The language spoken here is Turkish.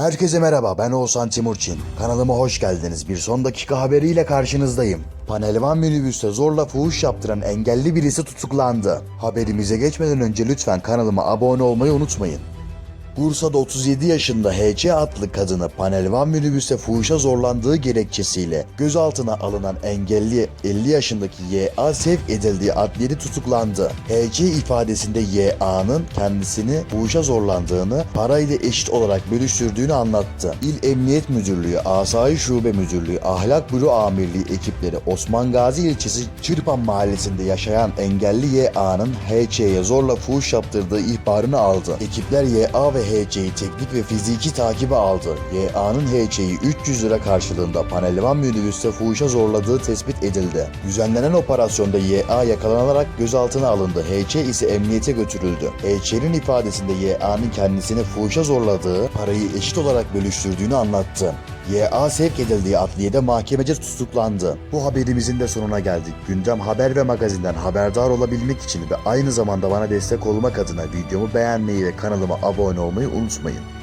Herkese merhaba ben Oğuzhan Timurçin. Kanalıma hoş geldiniz. Bir son dakika haberiyle karşınızdayım. Panelvan minibüste zorla fuhuş yaptıran engelli birisi tutuklandı. Haberimize geçmeden önce lütfen kanalıma abone olmayı unutmayın. Bursa'da 37 yaşında HC adlı kadını panelvan minibüste fuhuşa zorlandığı gerekçesiyle gözaltına alınan engelli 50 yaşındaki YA sevk edildiği adliyede tutuklandı. HC ifadesinde YA'nın kendisini fuhuşa zorlandığını, parayla eşit olarak bölüştürdüğünü anlattı. İl Emniyet Müdürlüğü, Asayiş Şube Müdürlüğü, Ahlak Büro Amirliği ekipleri Osman Gazi ilçesi Çırpan mahallesinde yaşayan engelli YA'nın HC'ye zorla fuhuş yaptırdığı ihbarını aldı. Ekipler YA ve HC'yi teknik ve fiziki takibe aldı. YA'nın HC'yi 300 lira karşılığında panelvan minibüste fuhuşa zorladığı tespit edildi. Düzenlenen operasyonda YA yakalanarak gözaltına alındı. HC ise emniyete götürüldü. HC'nin ifadesinde YA'nın kendisini fuhuşa zorladığı, parayı eşit olarak bölüştürdüğünü anlattı. YA sevk edildiği adliyede mahkemece tutuklandı. Bu haberimizin de sonuna geldik. Gündem haber ve magazinden haberdar olabilmek için ve aynı zamanda bana destek olmak adına videomu beğenmeyi ve kanalıma abone olmayı unutmayın.